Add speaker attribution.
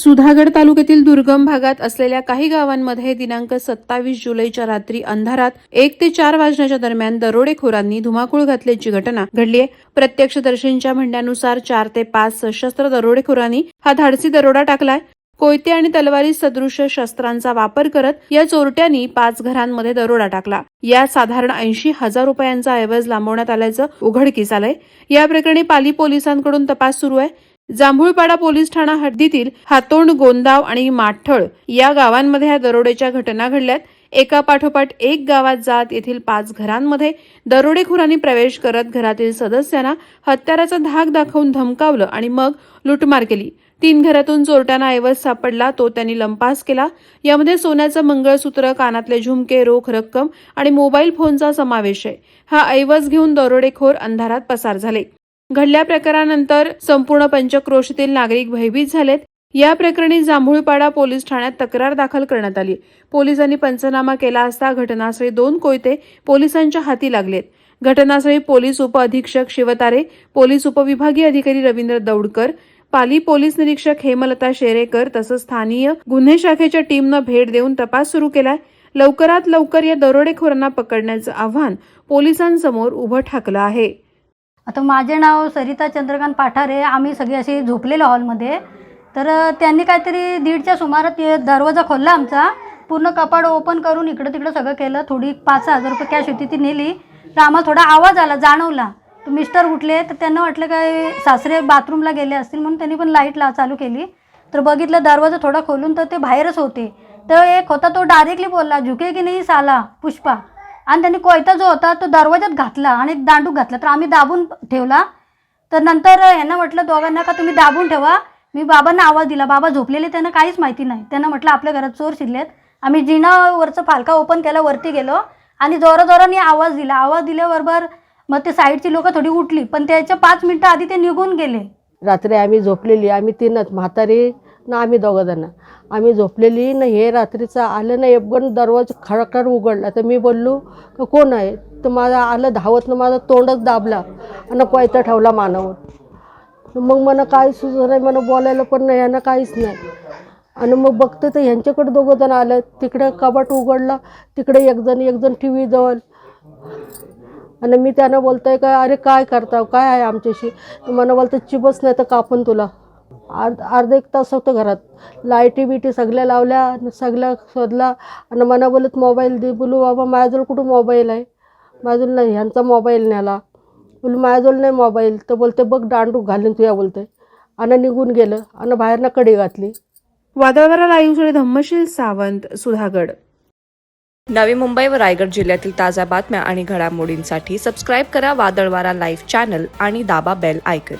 Speaker 1: सुधागड तालुक्यातील दुर्गम भागात असलेल्या काही गावांमध्ये दिनांक सत्तावीस जुलैच्या रात्री अंधारात एक ते चार वाजण्याच्या दरम्यान दरोडेखोरांनी धुमाकूळ घातल्याची घटना घडली आहे. प्रत्यक्षदर्शींच्या म्हणण्यानुसार चार ते पाच सशस्त्र दरोडेखोरांनी हा धाडसी दरोडा टाकलाय. कोयते आणि तलवारी सदृश शस्त्रांचा वापर करत या चोरट्यांनी पाच घरांमध्ये दरोडा टाकला. या साधारण ऐंशी हजार रुपयांचा ऐवज लांबवण्यात आल्याचं उघडकीस आलंय. या प्रकरणी पाली पोलिसांकडून तपास सुरू आहे. जांभूळपाडा पोलीस ठाणा हद्दीतील हातोंड गोंदाव आणि माठळ या गावांमध्ये या दरोडेच्या घटना घडल्यात. एका पाठोपाठ एक गावात जात येथील पाच घरांमध्ये दरोडेखोरांनी प्रवेश करत घरातील सदस्यांना हत्याराचा धाक दाखवून धमकावलं आणि मग लुटमार केली. तीन घरातून चोरट्यांना ऐवज सापडला तो त्यांनी लंपास केला. यामध्ये सोन्याचं मंगळसूत्र कानातले झुमके रोख रक्कम आणि मोबाईल फोनचा समावेश आहे. हा ऐवज घेऊन दरोडेखोर अंधारात पसार झाले. घडल्या प्रकारानंतर संपूर्ण पंचक्रोशीतील नागरिक भयभीत झालेत. या प्रकरणी जांभूळपाडा पोलीस ठाण्यात तक्रार दाखल करण्यात आली. पोलिसांनी पंचनामा केला असता घटनास्थळी दोन कोयते पोलिसांच्या हाती लागलेत. घटनास्थळी पोलीस उपअधीक्षक शिवतारे पोलीस उपविभागीय अधिकारी रवींद्र दौडकर पाली पोलीस निरीक्षक हेमलता शेरेकर तसंच स्थानीय गुन्हे शाखेच्या टीमनं भेट देऊन तपास सुरू केलाय. लवकरात लवकर या दरोडेखोरांना पकडण्याचं आव्हान पोलिसांसमोर उभं ठाकलं आहे.
Speaker 2: आता माझे नाव सरिता चंद्रकांत पाठारे आम्ही सगळे असे झोपलेलो हॉलमध्ये. तर त्यांनी काहीतरी दीडच्या सुमारात दरवाजा खोलला आमचा. पूर्ण कपाट ओपन करून इकडं तिकडं सगळं केलं. थोडी पाच सहा हजार रुपये कॅश होती ती नेली. तर आम्हाला थोडा आवाज आला जाणवला. तर मिस्टर उठले. तर त्यांना वाटलं काय सासरे बाथरूमला गेले असतील म्हणून त्यांनी पण लाइट ला चालू केली. तर बघितलं दरवाजा थोडा खोलून तर ते बाहेरच होते. तर एक होता तो डायरेक्टली बोलला झुके की नाही साला पुष्पा? आणि त्यांनी कोयता जो होता तो दरवाजात घातला आणि दांडू दांडूक घातला. तर आम्ही दाबून ठेवला. तर नंतर यांना म्हटलं दोघांना का तुम्ही दाबून ठेवा? मी बाबांना आवाज दिला. बाबा झोपलेले त्यांना काहीच माहिती नाही. त्यांना म्हटलं आपल्या घरात चोर शिरलेत. आम्ही जिनावरचं फालका ओपन केला वरती गेलो आणि जोराजोराने आवाज दिला. आवाज दिल्याबरोबर मग ते साईडची लोकं थोडी उठली. पण त्याच्या पाच मिनटं आधी ते निघून गेले.
Speaker 3: रात्री आम्ही झोपलेली. आम्ही तीनच म्हातारी ना आम्ही दोघंजणं आम्ही झोपलेली ना हे रात्रीचं आलं ना एपगण दरवाजा खडखड उघडला. तर मी बोललो का कोण आहे? तर माझा आलं धावत ना माझा तोंडच दाबला आणि कोयता ठेवला मानावर. मग मला काय सुचत नाही मला बोलायला पण नाही यांना काहीच नाही. आणि मग बघते तर ह्यांच्याकडे दोघं जण आलं. तिकडे कबाट उघडला तिकडे एकजण एकजण टी व्ही जवळ. आणि मी त्यांना बोलतोय का अरे काय करता काय आहे आमच्याशी? मला बोलतं चिबस नाही तर कापून तुला. अर्ध अर्धा एक तास होतं घरात. लाईटी बिटी सगळ्या लावल्या सगळ्या शोधला आणि मला बोलत मोबाईल दे बोलू बाबा माझ्याजवळ कुठं मोबाईल आहे? माझ्याजवळ नाही ह्यांचा मोबाईल न्याला. बोलू माझ्याजवळ नाही मोबाईल. तर बोलते बघ दांडूक घालून तुया बोलते आणि निघून गेलं. आणि बाहेरनं कडी घातली.
Speaker 1: वादळवारा लाईव्हसाठी धम्मशील सावंत सुधागड.
Speaker 4: नवी मुंबई व रायगड जिल्ह्यातील ताज्या बातम्या आणि घडामोडींसाठी सबस्क्राईब करा वादळवारा लाईव्ह चॅनल आणि दाबा बेल आयकन